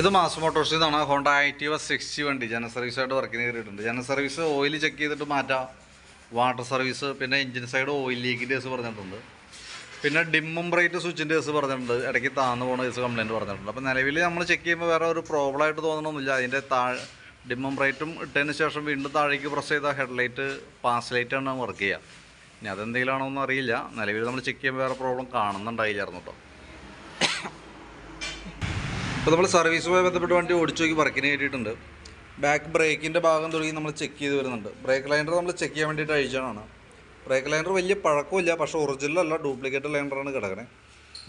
ഇത് Mass Motors ഇതാണ്. Honda Activa sixty വണ്ടി. ജനറൽ സർവീസായിട്ട് വർക്കിന് കയറിയിട്ടുണ്ട്. ജന സർവീസ് ഓയിൽ ചെക്ക് ചെയ്തിട്ട് മാറ്റാം. വാട്ടർ സർവീസ് പിന്നെ എഞ്ചിൻ സൈഡ് ഓയിൽ ലീക്കിന്റെ കേസ് പറഞ്ഞിട്ടുണ്ട്. പിന്നെ ഡിമ്മും ബ്രൈറ്റ് സ്വിച്ചിന്റെ കേസ് പറഞ്ഞിട്ടുണ്ട്. ഇടയ്ക്ക് താന്ന് പോകുന്ന കേസ് കംപ്ലയിന്റ് പറഞ്ഞിട്ടുണ്ട്. അപ്പോൾ നിലവിൽ നമ്മൾ ചെക്ക് ചെയ്യുമ്പോൾ വേറെ ഒരു പ്രോബ്ലം ആയിട്ട് തോന്നണമെന്നില്ല അതിന്റെ താഴെ ഡിമ്മും ബ്രൈറ്റും ഇട്ടതിന് ശേഷം വീണ്ടും താഴേക്ക് പ്രസ് ചെയ്ത ഹെഡ്ലൈറ്റ് പാസ് ലൈറ്റാണ് വർക്ക് ചെയ്യുക ഇനി അതെന്തെങ്കിലും ആണോ അറിയില്ല. നിലവിൽ നമ്മൾ ചെക്ക് ചെയ്യുമ്പോൾ വേറെ പ്രോബ്ലം കാണുന്നുണ്ടായില്ലായിരുന്നു കേട്ടോ ഇപ്പോൾ നമ്മൾ സർവീസുമായി ബന്ധപ്പെട്ട് വണ്ടി ഓടിച്ചു നോക്കി വർക്കിന് കയറ്റിയിട്ടുണ്ട് ബാക്ക് ബ്രേക്കിന്റെ ഭാഗം തുടങ്ങി നമ്മൾ ചെക്ക് ചെയ്ത് വരുന്നുണ്ട്. ബ്രേക്ക് ലൈനർ നമ്മൾ ചെക്ക് ചെയ്യാൻ വേണ്ടിയിട്ട് അഴിച്ചാണ് ബ്രേക്ക് ലൈനർ വലിയ പഴക്കമില്ല പക്ഷേ ഒറിജിനൽ അല്ല ഡ്യൂപ്ലിക്കേറ്റ് ലൈനറാണ് കിടക്കണേ.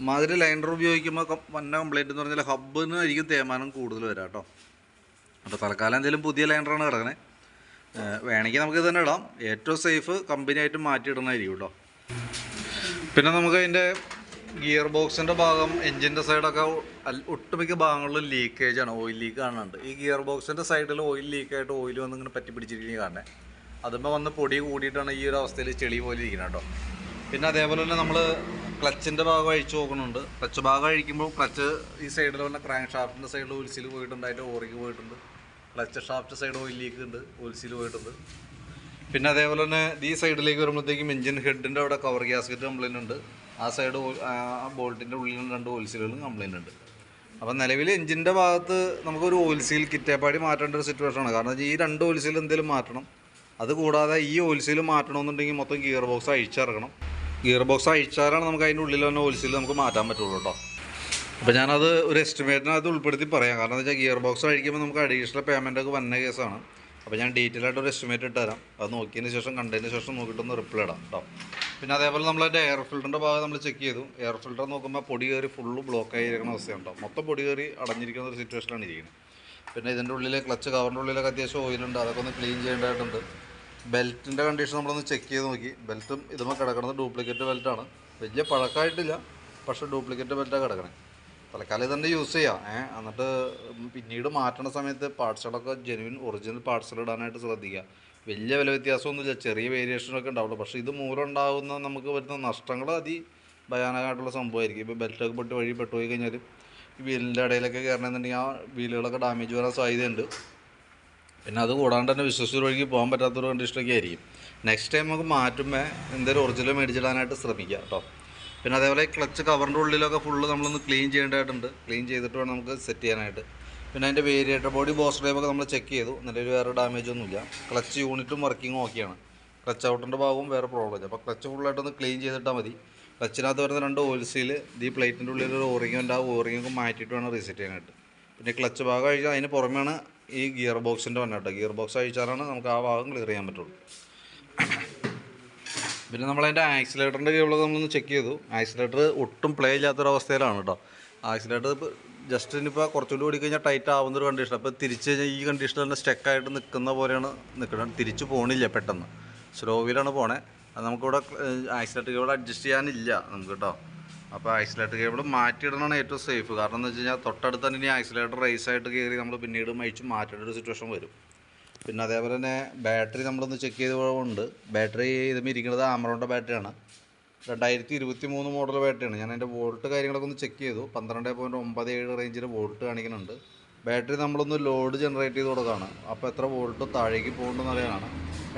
മാതിരി ലൈനർ ഉപയോഗിക്കുമ്പോൾ വന്ന കംപ്ലൈന്റ് എന്ന് പറഞ്ഞാൽ ഹബ്ബിന് ആയിരിക്കും തേമാനം കൂടുതൽ വരാം കേട്ടോ അപ്പോൾ തൽക്കാലം എന്തെങ്കിലും പുതിയ ലൈനറാണ് കിടക്കണേ. ഏഹ് വേണമെങ്കിൽ നമുക്ക് തന്നെ ഇടാം. ഏറ്റവും സേഫ് കമ്പനിയായിട്ട് മാറ്റിയിടണമായിരിക്കും കേട്ടോ പിന്നെ നമുക്ക് അതിന്റെ ഗിയർ ബോക്സിന്റെ ഭാഗം എൻജിന്റെ സൈഡൊക്കെ ഒട്ടുമിക്ക ഭാഗങ്ങളിലും ലീക്കേജ് ആണ് ഓയിൽ ലീക്ക് കാണുന്നുണ്ട്. ഈ ഗിയർ ബോക്സിന്റെ സൈഡിൽ ഓയിൽ ലീക്കായിട്ട് ഓയിൽ വന്ന് ഇങ്ങനെ പറ്റി പിടിച്ചിരിക്കുന്നത് കാണേ അതുമ്പോൾ വന്ന് പൊടി കൂടിയിട്ടാണ് ഈ ഒരു അവസ്ഥയിൽ ചെളി പോലെ ഇരിക്കുന്നത് കേട്ടോ. പിന്നെ അതേപോലെ തന്നെ നമ്മൾ ക്ലച്ചിന്റെ ഭാഗം അഴിച്ചു നോക്കുന്നുണ്ട്. ക്ലച്ച് ഭാഗം അഴിക്കുമ്പോൾ ക്ലച്ച് ഈ സൈഡിൽ വന്ന ക്രാങ്ക് ഷാഫ്റ്റിന്റെ സൈഡിൽ ഒലിസിൽ പോയിട്ടുണ്ട്. അതിന്റെ ഓറിക്ക് പോയിട്ടുണ്ട്. Clutch shaft side oil leak ഉണ്ട് ഒലിസിൽ പോയിട്ടുണ്ട്. പിന്നെ അതേപോലെ തന്നെ ഈ സൈഡിലേക്ക് വരുമ്പോഴത്തേക്കും എഞ്ചിൻ ഹെഡിന്റെ അവിടെ കവർ ഗ്യാസ്കറ്റ് കംപ്ലൈന്റ് ഉണ്ട് ആ സൈഡ് ബോൾട്ടിന്റെ ഉള്ളിൽ രണ്ട് ഓയിൽസീലുകളും കംപ്ലൈന്റ് ഉണ്ട്. അപ്പം നിലവിൽ എഞ്ചിന്റെ ഭാഗത്ത് നമുക്കൊരു ഓയിൽസീൽ കിറ്റേപ്പാടി മാറ്റേണ്ട ഒരു സിറ്റുവേഷനാണ് കാരണം ഈ രണ്ട് ഓയിൽസീൽ എന്തെങ്കിലും മാറ്റണം. അതുകൂടാതെ ഈ ഓയിൽ സീൽ മാറ്റണമെന്നുണ്ടെങ്കിൽ മൊത്തം ഗിയർ ബോക്സ് അഴിച്ചിറക്കണം ഗിയർ ബോക്സ് അഴിച്ചാലാണ് നമുക്ക് അതിന്റെ ഉള്ളിൽ തന്നെ ഓയിൽസീൽ നമുക്ക് മാറ്റാൻ പറ്റുള്ളൂ കേട്ടോ. അപ്പോൾ ഞാനത് ഒരു എസ്റ്റിമേറ്റിനകത്ത് ഉൾപ്പെടുത്തി പറയാം. കാരണം എന്താ വെച്ചാൽ ഗിയർ ബോക്സ് അഴിക്കുമ്പോൾ നമുക്ക് അഡീഷണൽ പേയ്മെന്റ് ഒക്കെ വന്ന കേസാണ്. അപ്പോൾ ഞാൻ ഡീറ്റെയിൽ ആയിട്ട് ഒരു എസ്റ്റിമേറ്റ് ഇട്ടുതരാം അത് നോക്കിയതിന് ശേഷം കണ്ടതിന് ശേഷം നോക്കിയിട്ടൊന്ന് റിപ്ലൈ ഇടാം കേട്ടോ. പിന്നെ അതേപോലെ നമ്മൾ അതിന്റെ എയർ ഫിൽറ്ററിന്റെ ഭാഗം നമ്മൾ ചെക്ക് ചെയ്തു. എയർ ഫിൽറ്റർ നോക്കുമ്പോൾ പൊടി കയറി ഫുള്ള് ബ്ലോക്ക് ആയിരിക്കുന്ന അവസ്ഥയുണ്ടാവും മൊത്തം പൊടി കയറി അടഞ്ഞിരിക്കുന്ന ഒരു സിറ്റുവേഷനിലാണ് ഇരിക്കുന്നത് പിന്നെ ഇതിന്റെ ഉള്ളിൽ ക്ലച്ച് കവറിന്റെ ഉള്ളിലൊക്കെ അത്യാവശ്യം ഓയിലുണ്ട് അതൊക്കെ ഒന്ന് ക്ലീൻ ചെയ്യേണ്ടതായിട്ടുണ്ട്. ബെൽറ്റിന്റെ കണ്ടീഷൻ നമ്മളൊന്ന് ചെക്ക് ചെയ്ത് നോക്കി. ബെൽറ്റും ഇതുമ്പോൾ കിടക്കുന്നത് ഡ്യൂപ്ലിക്കേറ്റ് ബെൽറ്റാണ് വലിയ പഴക്കമായിട്ടില്ല പക്ഷേ ഡ്യൂപ്ലിക്കേറ്റ് ബെൽറ്റാണ് കിടക്കണേ. തൽക്കാലം ഇതന്നെ യൂസ് ചെയ്യാം? ഏഹ് എന്നിട്ട് പിന്നീട് മാറ്റണ സമയത്ത് പാർട്സുകളൊക്കെ ജെനുവിൻ ഒറിജിനൽ പാർട്സുകൾ ഇടാനായിട്ട് ശ്രദ്ധിക്കുക. വലിയ വില വ്യത്യാസമൊന്നുമില്ല. ചെറിയ വേരിയേഷനൊക്കെ ഉണ്ടാവുള്ളൂ. പക്ഷേ ഇത് മൂലം ഉണ്ടാകുന്ന നമുക്ക് വരുന്ന നഷ്ടങ്ങൾ അതി ഭയാനകമായിട്ടുള്ള സംഭവമായിരിക്കും ഇപ്പോൾ ബെൽറ്റൊക്കെ പൊട്ടി വഴി പെട്ടുപോയി കഴിഞ്ഞാൽ ഈ വീലിന്റെ ഇടയിലൊക്കെ കയറണമെന്നുണ്ടെങ്കിൽ ആ വീലുകളൊക്കെ ഡാമേജ് വരാൻ സാധ്യതയുണ്ട്. പിന്നെ അത് കൂടാണ്ട് തന്നെ വിശ്വസിച്ച് വഴിക്ക് പോകാൻ പറ്റാത്തൊരു കണ്ടീഷനൊക്കെ ആയിരിക്കും. നെക്സ്റ്റ് ടൈം നമുക്ക് മാറ്റുമ്പോൾ എന്തെങ്കിലും ഒറിജിനൽ മേടിച്ചിടാനായിട്ട് ശ്രമിക്കുക കേട്ടോ. പിന്നെ അതേപോലെ ക്ലച്ച് കവറിന്റെ ഉള്ളിലൊക്കെ ഫുള്ള് നമ്മളൊന്ന് ക്ലീൻ ചെയ്യേണ്ടതായിട്ടുണ്ട്. ക്ലീൻ ചെയ്തിട്ട് വേണം നമുക്ക് സെറ്റ് ചെയ്യാനായിട്ട്. പിന്നെ അതിന്റെ വേരിയേറ്റർ ബോഡി ബോസ് ഡ്രൈവൊക്കെ നമ്മൾ ചെക്ക് ചെയ്തു. നിലവിൽ വേറെ ഡാമേജ് ഒന്നുമില്ല. ക്ലച്ച് യൂണിറ്റും വർക്കിങ്ങും ഓക്കെയാണ് ക്ലച്ച് ഔട്ടിന്റെ ഭാഗവും വേറെ പ്രോബ്ലം ഇല്ല. അപ്പോൾ ക്ലച്ച് ഫുള്ളായിട്ടൊന്ന് ക്ലീൻ ചെയ്തിട്ടാൽ മതി. ക്ലച്ചിനകത്ത് വരുന്ന രണ്ട് ഓയിൽ സീൽ ഈ പ്ലേറ്റിന്റെ ഉള്ളിൽ ഒരു ഓറിങ് ഉണ്ട്. ആ ഓറിങ്ങൊക്കെ മാറ്റിയിട്ട് വേണം റീസെറ്റ് ചെയ്യാനായിട്ട്. പിന്നെ ക്ലച്ച് ഭാഗം അഴിച്ചാൽ അതിന് പുറമെയാണ് ഈ ഗിയർ ബോക്സിന്റെ വന്നിട്ട് ഗിയർ ബോക്സ് അഴിച്ചാലാണ് നമുക്ക് ആ ഭാഗം ക്ലിയർ ചെയ്യാൻ പറ്റുള്ളൂ. പിന്നെ നമ്മളതിന്റെ ആക്സിലേറ്ററിന്റെ കേബിൾ നമ്മളൊന്ന് ചെക്ക് ചെയ്തു. ആക്സിലേറ്റർ ഒട്ടും പ്ലേ ഇല്ലാത്തൊരവസ്ഥയിലാണ് കേട്ടോ. ആക്സിലേറ്റർ ജസ്റ്റ് ഇനിയിപ്പോൾ കുറച്ചുകൂടി ഓടിക്കഴിഞ്ഞാൽ ടൈറ്റ് ആവുന്ന ഒരു കണ്ടീഷൻ അപ്പോൾ തിരിച്ച് കഴിഞ്ഞാൽ ഈ കണ്ടീഷനിൽ തന്നെ സ്റ്റെക്കായിട്ട് നിൽക്കുന്ന പോലെയാണ് നിൽക്കുന്നത് തിരിച്ച് പോണില്ല പെട്ടെന്ന്. സ്ലോ വീലാണ് പോണേ. അത് നമുക്കിവിടെ ആക്സിലേറ്റർ കേബിൾ അഡ്ജസ്റ്റ് ചെയ്യാനില്ല നമുക്ക് കേട്ടോ. അപ്പോൾ ആക്സിലേറ്റർ കേബിൾ മാറ്റിയിടണമാണ് ഏറ്റവും സേഫ് കാരണം എന്ന് വെച്ച് കഴിഞ്ഞാൽ തൊട്ടടുത്ത് തന്നെ ഇനി ആക്സിലേറ്റർ റേസ് ആയിട്ട് കയറി നമ്മൾ പിന്നീട് മയിച്ച് മാറ്റേണ്ട ഒരു സിറ്റുവേഷൻ വരും. പിന്നെ അതേപോലെ തന്നെ ബാറ്ററി നമ്മളൊന്ന് ചെക്ക് ചെയ്തതുകൊണ്ട് ബാറ്ററി ഇതുമ്പോൾ ഇരിക്കുന്നത് ആമറോണിന്റെ ബാറ്ററിയാണ് രണ്ടായിരത്തി ഇരുപത്തി മൂന്ന് മോഡൽ ബാറ്ററിയാണ്. ഞാൻ അതിന്റെ വോൾട്ട് കാര്യങ്ങളൊക്കെ ഒന്ന് ചെക്ക് ചെയ്തു. പന്ത്രണ്ട് പോയിന്റ് ഒമ്പത് ഏഴ് റേഞ്ചിൽ വോൾട്ട് കാണിക്കുന്നുണ്ട്. ബാറ്ററി നമ്മളൊന്ന് ലോഡ് ജനറേറ്റ് ചെയ്ത് കൊടുക്കുകയാണ്. അപ്പോൾ എത്ര വോൾട്ട് താഴേക്ക് പോകുന്നുണ്ടെന്ന് അറിയാനാണ്.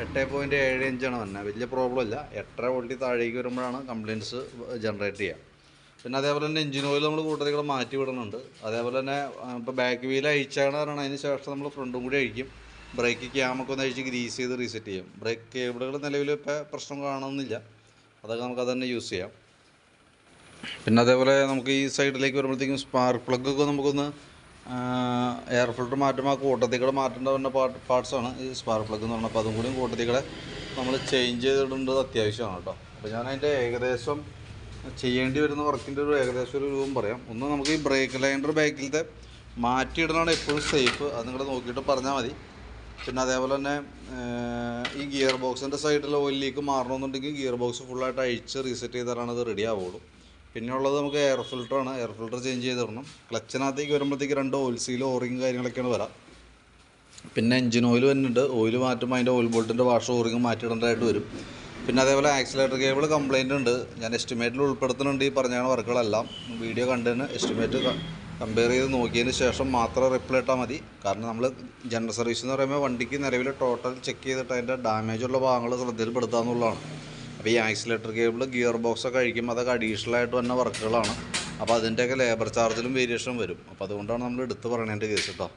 എട്ട് പോയിന്റ് ഏഴ് ഇഞ്ചാണ് തന്നെ. വലിയ പ്രോബ്ലം ഇല്ല. എട്ടര വോൾട്ടിൽ താഴേക്ക് വരുമ്പോഴാണ് കംപ്ലയിന്റ്സ് ജനറേറ്റ് ചെയ്യുക. പിന്നെ അതേപോലെ തന്നെ എഞ്ചിൻ ഓയിൽ നമ്മൾ കൂട്ടത്തിൽ മാറ്റി വിടുന്നുണ്ട്. അതേപോലെ തന്നെ ഇപ്പോൾ ബാക്ക് വീൽ അഴിച്ചാണ് പറയുന്നത് അതിന് ശേഷം നമ്മൾ ഫ്രണ്ടും കൂടി അഴിക്കും. ബ്രേക്ക് ക്യാമൊക്കെ ഒന്ന് അഴിച്ച് ഗ്രീസ് ചെയ്ത് റീസെറ്റ് ചെയ്യാം. ബ്രേക്ക് കേബിളുകൾ നിലവിൽ ഇപ്പോൾ പ്രശ്നം കാണുന്നില്ല. അതൊക്കെ നമുക്ക് അത് തന്നെ യൂസ് ചെയ്യാം. പിന്നെ അതേപോലെ നമുക്ക് ഈ സൈഡിലേക്ക് വരുമ്പോഴത്തേക്കും സ്പാർക്ക് പ്ലഗ് ഒക്കെ നമുക്കൊന്ന് എയർ ഫിൽട്ടർ മാറ്റുമ്പോൾ ആ കൂട്ടത്തിൽ കൂടെ മാറ്റേണ്ട വരുന്ന പാർട്ട് പാർട്സാണ് ഈ സ്പാർക്ക് പ്ലഗ് എന്ന് പറഞ്ഞാൽ അപ്പോൾ അതും കൂടിയും കൂട്ടത്തിക്കടെ നമ്മൾ ചേഞ്ച് ചെയ്തിടേണ്ടത് അത്യാവശ്യമാണ് കേട്ടോ. അപ്പോൾ ഞാൻ അതിന്റെ ഏകദേശം ചെയ്യേണ്ടി വരുന്ന വർക്കിന്റെ ഒരു ഏകദേശം ഒരു രൂപം പറയാം. ഒന്ന് നമുക്ക് ഈ ബ്രേക്ക് ലൈൻഡർ ബാക്കിലത്തെ മാറ്റിയിടണമാണ് എപ്പോഴും സേഫ് അത് നിങ്ങൾ നോക്കിയിട്ട് പറഞ്ഞാൽ മതി. പിന്നെ അതേപോലെ തന്നെ ഈ ഗിയർ ബോക്സിന്റെ സൈഡിൽ ഓയിൽ ലീക്ക് മാറണമെന്നുണ്ടെങ്കിൽ ഗിയർ ബോക്സ് ഫുള്ളായിട്ട് അഴിച്ച് റീസെറ്റ് ചെയ്താലാണ് അത് റെഡി ആവുള്ളൂ. പിന്നെയുള്ളത് നമുക്ക് എയർ ഫിൽറ്ററാണ് എയർ ഫിൽറ്റർ ചേഞ്ച് ചെയ്ത് തരണം ക്ലച്ചിനകത്തേക്ക് വരുമ്പോഴത്തേക്ക് രണ്ട് ഓയിൽ സീൽ ഓറിങ് കാര്യങ്ങളൊക്കെയാണ് വരാം. പിന്നെ എഞ്ചിൻ ഓയിൽ വരുന്നുണ്ട്. ഓയിൽ മാറ്റുമ്പോൾ അതിന്റെ ഓയിൽ ബോൾട്ടിന്റെ വാഷ് ഓറിങ് മാറ്റിയിടേണ്ടതായിട്ട് വരും. പിന്നെ അതേപോലെ ആക്സിലേറ്റർ കേബിൾ കംപ്ലൈന്റ് ഉണ്ട്. ഞാൻ എസ്റ്റിമേറ്റിൽ ഉൾപ്പെടുത്തുന്നുണ്ട് ഈ പറഞ്ഞ വർക്കുകളെല്ലാം വീഡിയോ കണ്ടതിന് എസ്റ്റിമേറ്റ് കമ്പയർ ചെയ്ത് നോക്കിയതിന് ശേഷം മാത്രം റിപ്ലൈ ഇട്ടാൽ മതി. കാരണം നമ്മൾ ജനറൽ സർവീസ് എന്ന് പറയുമ്പോൾ വണ്ടിക്ക് നിലവിൽ ടോട്ടൽ ചെക്ക് ചെയ്തിട്ട് അതിന്റെ ഡാമേജ് ഉള്ള ഭാഗങ്ങൾ ശ്രദ്ധയിൽപ്പെടുത്തുക എന്നുള്ളതാണ്. അപ്പോൾ ഈ ആക്സിലേറ്റർ കേബിൾ ഗിയർ ബോക്സ് ഒക്കെ കഴിക്കുമ്പോൾ അതൊക്കെ അഡീഷണൽ ആയിട്ട് വന്ന വർക്കുകളാണ്. അപ്പോൾ അതിന്റെയൊക്കെ ലേബർ ചാർജിലും വേരിയേഷൻ വരും. അപ്പോൾ അതുകൊണ്ടാണ് നമ്മൾ എടുത്ത് പറയണതിന്റെ കേസ് കേട്ടോ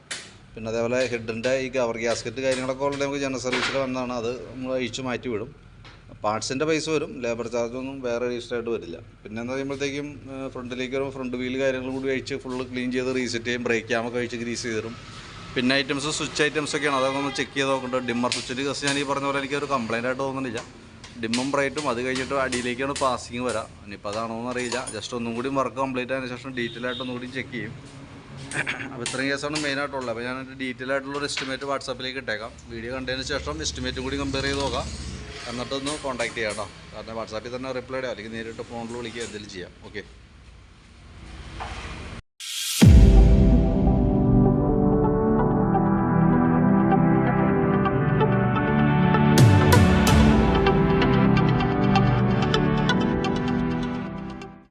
പിന്നെ അതേപോലെ ഹെഡിന്റെ ഈ കവർ ഗ്യാസ്കറ്റ് കാര്യങ്ങളൊക്കെ ഓൾറെഡി നമുക്ക് ജനറൽ സർവീസിൽ വന്നതാണ്. അത് നമ്മൾ അഴിച്ച് മാറ്റി വിടും പാർട്സിന്റെ പൈസ വരും ലേബർ ചാർജൊന്നും വേറെ രജിസ്റ്റർ ആയിട്ട് വരില്ല. പിന്നെ എന്ന് പറയുമ്പോഴത്തേക്കും ഫ്രണ്ടിലേക്ക് വരുമ്പോൾ ഫ്രണ്ട് വീൽ കാര്യങ്ങളും കൂടി കഴിച്ച് ഫുള്ള് ക്ലീൻ ചെയ്ത് റീസെറ്റ് ചെയ്യും ബ്രേക്ക് ക്യാമൊക്കെ കഴിച്ച് ഗ്രീസ് ചെയ്ത് തരും. പിന്നെ ഐറ്റംസ് സ്വിച്ച് ഐറ്റംസ് ഒക്കെയാണ്. അതൊക്കെ ഒന്ന് ചെക്ക് ചെയ്ത് നോക്കേണ്ടത് ഡിമ്മർ സ്വിച്ചിന്റെ ജസ്റ്റ് ഞാൻ ഈ പറഞ്ഞ പോലെ എനിക്ക് ഒരു കംപ്ലൈന്റ് ആയിട്ട് തോന്നുന്നില്ല. ഡിമ്മും ബ്രൈറ്റും അത് കഴിഞ്ഞിട്ട് അടിയിലേക്കാണ് പാസിങ് വരാം. ഇനിയിപ്പോൾ അതാണോ എന്ന് അറിയില്ല. ജസ്റ്റ് ഒന്നും കൂടി വർക്ക് കംപ്ലീറ്റ് ആയതിനു ശേഷം ഡീറ്റെയിൽ ആയിട്ട് ഒന്നും കൂടി ചെക്ക് ചെയ്യും. അപ്പോൾ ഇത്രയും കേസാണ് മെയിൻ ആയിട്ടുള്ളത്. അപ്പോൾ ഞാൻ ഡീറ്റെയിൽ ആയിട്ടുള്ള ഒരു എസ്റ്റിമേറ്റ് വാട്സാപ്പിലേക്ക് ഇട്ടേക്കാം. വീഡിയോ കണ്ടതിന് ശേഷം എസ്റ്റിമേറ്റും കൂടി കമ്പയർ ചെയ്ത് നോക്കാം. എന്നിട്ടൊന്ന് കോൺടാക്ട് ചെയ്യാം കേട്ടോ കാരണം വാട്സാപ്പിൽ തന്നെ റിപ്ലൈ ഇടാം. അല്ലെങ്കിൽ നേരിട്ട് ഫോണിൽ വിളിക്കുക എന്തെങ്കിലും ചെയ്യാം. ഓക്കെ